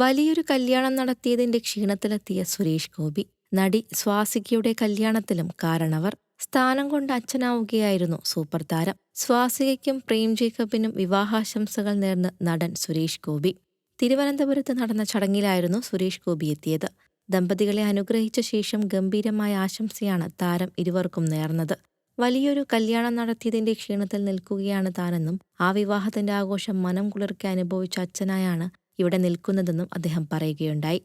വലിയൊരു കല്യാണം നടത്തിയതിന്റെ ക്ഷീണത്തിലെത്തിയ സുരേഷ് ഗോപി. നടി സ്വാസികയുടെ കല്യാണത്തിലും കാരണവർ സ്ഥാനം കൊണ്ട് അച്ഛനാവുകയായിരുന്നു സൂപ്പർ താരം. സ്വാസികയ്ക്കും പ്രേം ജേക്കബിനും വിവാഹാശംസകൾ നേർന്ന് നടൻ സുരേഷ് ഗോപി. തിരുവനന്തപുരത്ത് നടന്ന ചടങ്ങിലായിരുന്നു സുരേഷ് ഗോപി എത്തിയത്. ദമ്പതികളെ അനുഗ്രഹിച്ച ശേഷം ഗംഭീരമായ ആശംസയാണ് താരം ഇരുവർക്കും നേർന്നത്. വലിയൊരു കല്യാണം നടത്തിയതിന്റെ ക്ഷീണത്തിൽ നിൽക്കുകയാണ് താനെന്നും ആ വിവാഹത്തിന്റെ ആഘോഷം മനം കുളിർക്കെ അനുഭവിച്ച അച്ഛനായാണ് ഇവിടെ നിൽക്കുന്നതെന്നും അദ്ദേഹം പറയുകയുണ്ടായി.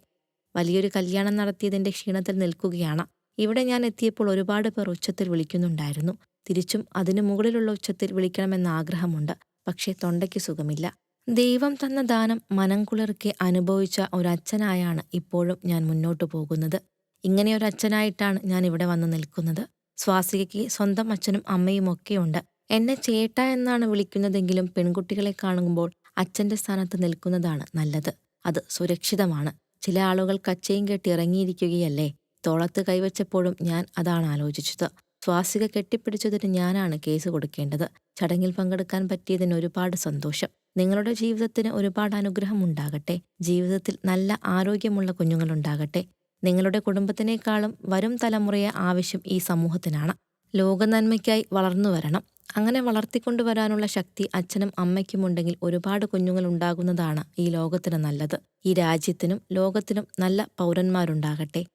വലിയൊരു കല്യാണം നടത്തിയതിന്റെ ക്ഷീണത്തിൽ നിൽക്കുകയാണ്. ഇവിടെ ഞാൻ എത്തിയപ്പോൾ ഒരുപാട് പേർ ഉച്ചത്തിൽ വിളിക്കുന്നുണ്ടായിരുന്നു. തിരിച്ചും അതിനു മുകളിലുള്ള ഉച്ചത്തിൽ വിളിക്കണമെന്ന ആഗ്രഹമുണ്ട്. പക്ഷേ തൊണ്ടയ്ക്ക് സുഖമില്ല. ദൈവം തന്ന ദാനം മനം കുളിർക്കെ അനുഭവിച്ച ഒരച്ഛനായാണ് ഇപ്പോഴും ഞാൻ മുന്നോട്ടു പോകുന്നത്. ഇങ്ങനെ ഒരു അച്ഛനായിട്ടാണ് ഞാൻ ഇവിടെ വന്ന് നിൽക്കുന്നത്. സ്വാസികയ്ക്ക് സ്വന്തം അച്ഛനും അമ്മയും ഒക്കെയുണ്ട്. എന്നെ ചേട്ട എന്നാണ് വിളിക്കുന്നതെങ്കിലും പെൺകുട്ടികളെ കാണുമ്പോൾ അച്ഛന്റെ സ്ഥാനത്ത് നിൽക്കുന്നതാണ് നല്ലത്. അത് സുരക്ഷിതമാണ്. ചില ആളുകൾ കച്ചയും കെട്ടി ഇറങ്ങിയിരിക്കുകയല്ലേ? തോളത്ത് കൈവച്ചപ്പോഴും ഞാൻ അതാണ് ആലോചിച്ചത്. സ്വാസിക കെട്ടിപ്പിടിച്ചതിന് ഞാനാണ് കേസ് കൊടുക്കേണ്ടത്. ചടങ്ങിൽ പങ്കെടുക്കാൻ പറ്റിയതിന് ഒരുപാട് സന്തോഷം. നിങ്ങളുടെ ജീവിതത്തിന് ഒരുപാട് അനുഗ്രഹം ഉണ്ടാകട്ടെ. ജീവിതത്തിൽ നല്ല ആരോഗ്യമുള്ള കുഞ്ഞുങ്ങളുണ്ടാകട്ടെ നിങ്ങളുടെ കുടുംബത്തിനേക്കാളും വരും തലമുറയെ ആവശ്യം ഈ സമൂഹത്തിനാണ്. ലോകനന്മയ്ക്കായി വളർന്നു വരണം. അങ്ങനെ വളർത്തിക്കൊണ്ടുവരാനുള്ള ശക്തി അച്ഛനും അമ്മയ്ക്കുമുണ്ടെങ്കിൽ ഒരുപാട് കുഞ്ഞുങ്ങൾ ഉണ്ടാകുന്നതാണ് ഈ ലോകത്തിന് നല്ലത്. ഈ രാജ്യത്തിനും ലോകത്തിനും നല്ല പൗരന്മാരുണ്ടാകട്ടെ.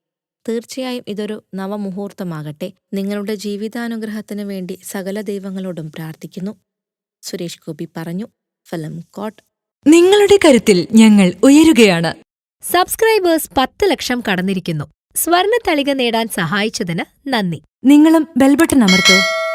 തീർച്ചയായും ഇതൊരു നവമുഹൂർത്തമാകട്ടെ. നിങ്ങളുടെ ജീവിതാനുഗ്രഹത്തിനു വേണ്ടി സകല ദൈവങ്ങളോടും പ്രാർത്ഥിക്കുന്നു. സുരേഷ് ഗോപി പറഞ്ഞു ഫലം കോട്ട്. നിങ്ങളുടെ കരുത്തിൽ ഞങ്ങൾ ഉയരുകയാണ്. സബ്സ്ക്രൈബേഴ്സ് പത്ത് ലക്ഷം കടന്നിരിക്കുന്നു. സ്വർണ തളിക നേടാൻ സഹായിച്ചതിന് നന്ദി. നിങ്ങളും ബെൽബട്ടൺ അമർത്തോ.